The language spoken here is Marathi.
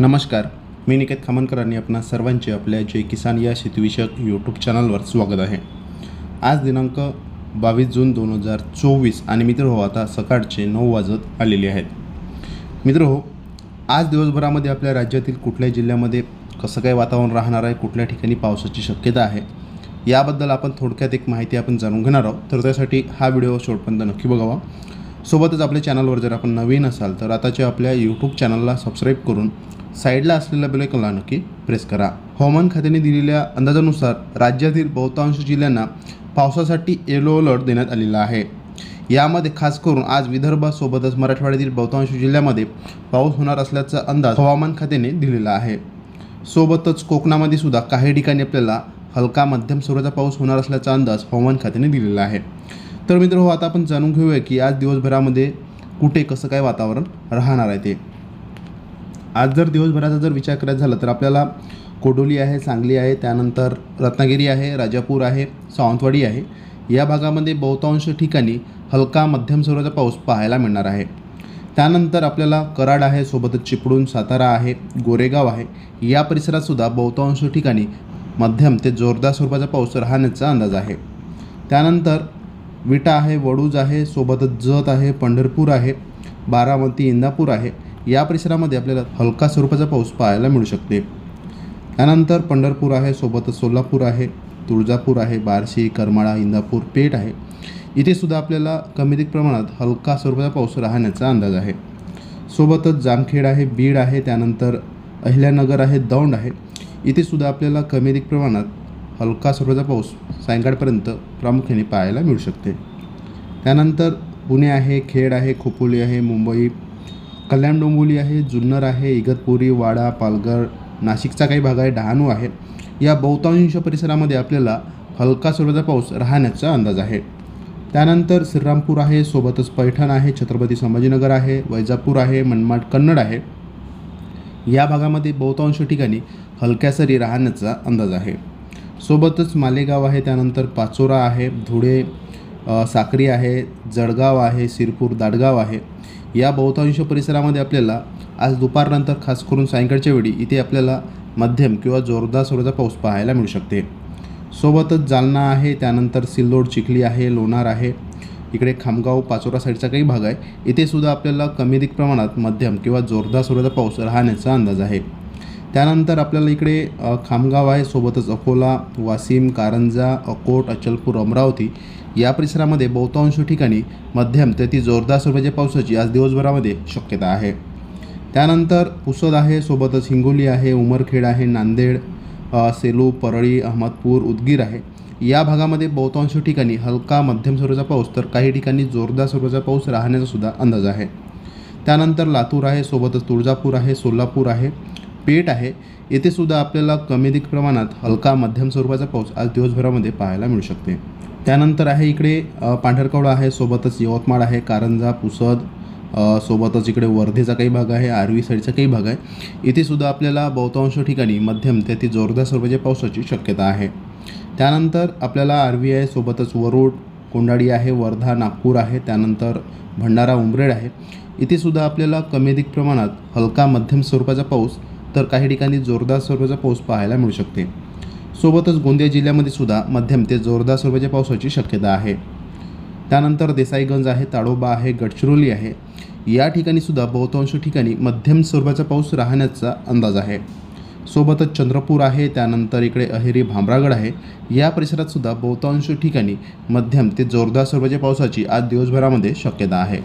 नमस्कार. मी निकेत खामनकर आणि आपणा सर्वांचे आपल्या जय किसान या शेतीविषयक यूट्यूब चॅनलवर स्वागत आहे. आज दिनांक बावीस जून दोन हजार चोवीस आणि मित्र हो आता सकाळचे नऊ वाजत आलेले आहेत. मित्र हो आज दिवसभरामध्ये आपल्या राज्यातील कुठल्या जिल्ह्यामध्ये कसं काय वातावरण राहणार आहे कुठल्या ठिकाणी पावसाची शक्यता आहे याबद्दल आपण थोडक्यात एक माहिती आपण जाणून घेणार आहोत. तर त्यासाठी हा व्हिडिओ शेवटपर्यंत नक्की बघावा. सोबतच आपल्या चॅनलवर जर आपण नवीन असाल तर आताच्या आपल्या यूट्यूब चॅनलला सबस्क्राईब करून साईडला असलेल्या कला नक्की प्रेस करा. हवामान खात्याने दिलेल्या अंदाजानुसार राज्यातील बहुतांश जिल्ह्यांना पावसासाठी येलो अलर्ट देण्यात आलेला आहे. यामध्ये खास करून आज विदर्भासोबतच मराठवाड्यातील बहुतांश जिल्ह्यामध्ये पाऊस होणार असल्याचा अंदाज हवामान खात्याने दिलेला आहे. सोबतच कोकणामध्ये सुद्धा काही ठिकाणी आपल्याला हलका मध्यम स्वरूपाचा पाऊस होणार असल्याचा अंदाज हवामान खात्याने दिलेला आहे. तर मित्र हो आता आपण जाणून घेऊया की आज दिवसभरामध्ये कुठे कसं काय वातावरण राहणार आहे ते. आज जर दिवसभराचा जर विचार करायचा झाला तर आपल्याला कोडोली आहे सांगली आहे त्यानंतर रत्नागिरी आहे राजापूर आहे सावंतवाडी आहे. या भागामध्ये बहुतांश ठिकाणी हलका मध्यम स्वरूपाचा पाऊस पाहायला मिळणार आहे. त्यानंतर आपल्याला कराड आहे सोबतच चिपळूण सातारा आहे गोरेगाव आहे. या परिसरातसुद्धा बहुतांश ठिकाणी मध्यम ते जोरदार स्वरूपाचा पाऊस राहण्याचा अंदाज आहे. त्यानंतर विटा आहे वडूज आहे सोबतच जत आहे पंढरपूर आहे बारामती इंदापूर आहे. या परिसरामध्ये आपल्याला हलका स्वरूपाचा पाऊस पाहायला मिळू शकते. त्यानंतर पंढरपूर आहे सोबतच सोलापूर आहे तुळजापूर आहे बार्शी करमाळा इंदापूर पेठ आहे. इथे सुद्धा आपल्याला कमीधिक प्रमाणात हलका स्वरूपाचा पाऊस राहण्याचा अंदाज आहे. सोबतच जामखेड आहे बीड आहे त्यानंतर अहिल्यानगर आहे दौंड आहे. इथे सुद्धा आपल्याला कमीधिक प्रमाणात हलका स्वरूपाचा पाऊस सायंकाळपर्यंत प्रामुख्याने पाहायला मिळू शकते. त्यानंतर पुणे आहे खेड आहे खोपोली आहे मुंबई कल्याण डोंबिवली आहे जुन्नर आहे इगतपुरी वाडा पालघर नाशिकचा काही भाग आहे डहाणू आहे. या बहुतांश परिसरामध्ये आपल्याला हलका स्वरूपाचा पाऊस राहण्याचा अंदाज आहे. त्यानंतर श्रीरामपूर आहे सोबतच पैठण आहे छत्रपती संभाजीनगर आहे वैजापूर आहे मनमाड कन्नड आहे. या भागामध्ये बहुतांश ठिकाणी हलक्या सरी राहण्याचा अंदाज आहे. सोबतच मालेगाव आहे त्यानंतर पाचोरा आहे धुळे साक्री आहे जळगाव आहे सिरपूर दाडगाव आहे. या बहुतांश परिसरामध्ये आपल्याला आज दुपारनंतर खास करून सायंकाळच्या वेळी इथे आपल्याला मध्यम किंवा जोरदार स्वरूपाचा पाऊस पाहायला मिळू शकते. सोबतच जालना आहे त्यानंतर सिल्लोड चिखली आहे लोणार आहे इकडे खामगाव पाचोरा साईडचा काही भाग आहे. इथे सुद्धा आपल्याला कमीधिक प्रमाणात मध्यम किंवा जोरदार स्वरूपाचा पाऊस राहण्याचा अंदाज आहे. त्यानंतर आपल्याला इकडे खामगाव आहे सोबतच अकोला वाशिम कारंजा अकोट अचलपूर अमरावती या परिसरामध्ये बहुतांश ठिकाणी मध्यम ते ती जोरदार स्वरूपाच्या पावसाची आज दिवसभरामध्ये शक्यता आहे. त्यानंतर पुसद आहे सोबतच हिंगोली आहे उमरखेड आहे नांदेड सेलू परळी अहमदपूर उदगीर आहे. या भागामध्ये बहुतांश ठिकाणी हलका मध्यम स्वरूपाचा पाऊस तर काही ठिकाणी जोरदार स्वरूपाचा पाऊस राहण्याचा सुद्धा अंदाज आहे. त्यानंतर लातूर आहे सोबतच तुळजापूर आहे सोलापूर आहे. पेठ आहे येथे सुद्धा आपल्याला कमीधिक प्रमाणात हलका मध्यम स्वरूपाचा पाऊस आज दिवसभरामध्ये पाहायला मिळू शकते. त्यानंतर आहे इकडे पांढरकवडा आहे सोबतच यवतमाळ आहे कारंजा पुसद सोबतच इकडे वर्धेचा काही भाग आहे आर्वी साईडचा काही भाग आहे. इथे सुद्धा आपल्याला बहुतांश ठिकाणी मध्यम ते ती जोरदार स्वरूपाच्या पावसाची शक्यता आहे. त्यानंतर आपल्याला आर्वी आहे सोबतच वरुड कोंडाळी आहे वर्धा नागपूर आहे त्यानंतर भंडारा उमरेड आहे. इथे सुद्धा आपल्याला कमीधिक प्रमाणात हलका मध्यम स्वरूपाचा पाऊस तर काही ठिकाणी जोरदार स्वरूपाचा पाऊस पाहायला मिळू शकते. सोबतच गोंदिया जिल्ह्यामध्ये सुद्धा मध्यम ते जोरदार स्वरूपाच्या पावसाची शक्यता आहे. त्यानंतर देसाईगंज आहे ताडोबा आहे गडचिरोली आहे. या ठिकाणी सुद्धा बहुतांश ठिकाणी मध्यम स्वरूपाचा पाऊस राहण्याचा अंदाज आहे. सोबतच चंद्रपूर आहे त्यानंतर इकडे अहेरी भामरागड आहे. या परिसरात सुद्धा बहुतांश ठिकाणी मध्यम ते जोरदार स्वरूपाच्या पावसाची आज दिवसभरामध्ये शक्यता आहे.